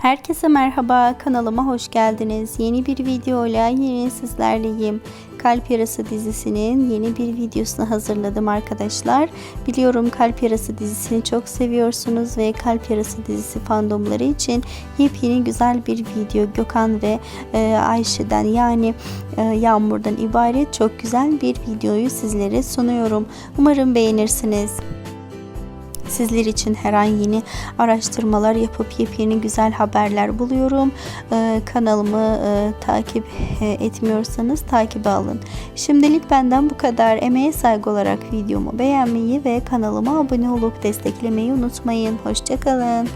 Herkese merhaba, kanalıma hoş geldiniz. Yeni bir videoyla yine sizlerleyim. Kalp Yarası dizisinin yeni bir videosunu hazırladım arkadaşlar. Biliyorum Kalp Yarası dizisini çok seviyorsunuz ve Kalp Yarası dizisi fandomları için yepyeni güzel bir video Gökhan ve e, Ayşe'den yani e, Yağmur'dan ibaret çok güzel bir videoyu sizlere sunuyorum. Umarım beğenirsiniz. Sizler için her an yeni araştırmalar yapıp yepyeni güzel haberler buluyorum. Ee, kanalımı e, takip e, etmiyorsanız takip alın. Şimdilik benden bu kadar. Emeğe saygı olarak videomu beğenmeyi ve kanalıma abone olup desteklemeyi unutmayın. Hoşçakalın.